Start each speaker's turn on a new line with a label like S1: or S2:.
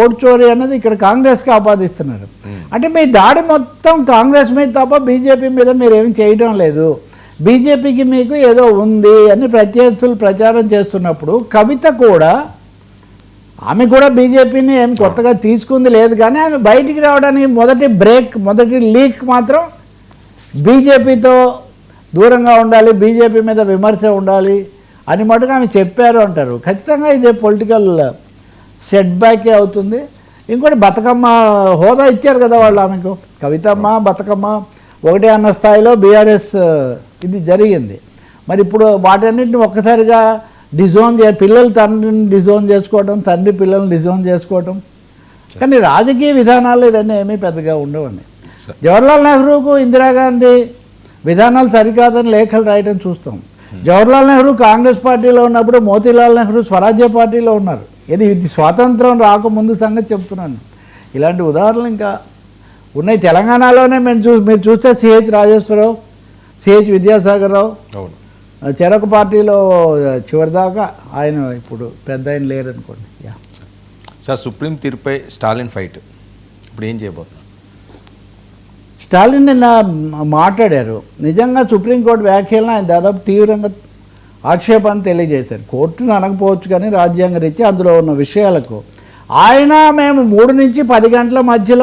S1: Vote చోరీ అన్నది ఇక్కడ కాంగ్రెస్కి ఆపాదిస్తున్నారు. అంటే మీ దాడి మొత్తం కాంగ్రెస్ మీద తప్ప బీజేపీ మీద మీరు ఏమి చేయడం లేదు. బీజేపీకి మీకు ఏదో ఉంది అని ప్రత్యర్థులు ప్రచారం చేస్తున్నప్పుడు కవిత కూడా ఆమె కూడా బీజేపీని ఏం కొత్తగా తీసుకుంది లేదు కానీ ఆమె బయటికి రావడానికి మొదటి బ్రేక్ మొదటి లీక్ మాత్రం బీజేపీతో దూరంగా ఉండాలి బీజేపీ మీద విమర్శ ఉండాలి అని మటుకు ఆమె చెప్పారు అంటారు. ఖచ్చితంగా ఇదే పొలిటికల్ సెట్ బ్యాకే అవుతుంది. ఇంకోటి బతుకమ్మ హోదా ఇచ్చారు కదా వాళ్ళు ఆమెకు. కవితమ్మ బతుకమ్మ ఒకటే అన్న స్థాయిలో బీఆర్ఎస్ ఇది జరిగింది. మరి ఇప్పుడు వాటన్నిటిని ఒక్కసారిగా డిజోన్ చే పిల్లలు తండ్రిని డిజోన్ చేసుకోవడం తండ్రి పిల్లల్ని డిజోన్ చేసుకోవడం కానీ రాజకీయ విధానాలు ఇవన్నీ ఏమీ పెద్దగా ఉండవండి. జవహర్లాల్ నెహ్రూకు ఇందిరాగాంధీ విధానాలు సరికాదని లేఖలు రాయడం చూస్తాం. జవహర్లాల్ నెహ్రూ కాంగ్రెస్ పార్టీలో ఉన్నప్పుడు మోతీలాల్ నెహ్రూ స్వరాజ్య పార్టీలో ఉన్నారు. ఇది ఇది స్వాతంత్రం రాకముందు సంగతి చెప్తున్నాను. ఇలాంటి ఉదాహరణలు ఇంకా ఉన్నాయి. తెలంగాణలోనే మేము చూ మీరు చూస్తే సిహెచ్ రాజేశ్వరరావు సిహెచ్ విద్యాసాగర్ రావు
S2: అవును.
S1: చెరకు పార్టీలో చివరిదాకా ఆయన ఇప్పుడు పెద్ద ఆయన లేరనుకోండి. యా.
S2: సార్ సుప్రీం తీర్పుపై స్టాలిన్ ఫైట్. ఇప్పుడు ఏం చేయబోతున్నారు?
S1: స్టాలిన్ నిన్న మాట్లాడారు. నిజంగా సుప్రీంకోర్టు వ్యాఖ్యలను ఆయన దాదాపు తీవ్రంగా ఆక్షేపాన్ని తెలియజేశారు. కోర్టును అనకపోవచ్చు కానీ రాజ్యాంగ రీత్యా అందులో ఉన్న విషయాలకు ఆయన మేము మూడు నుంచి పది గంటల మధ్యలో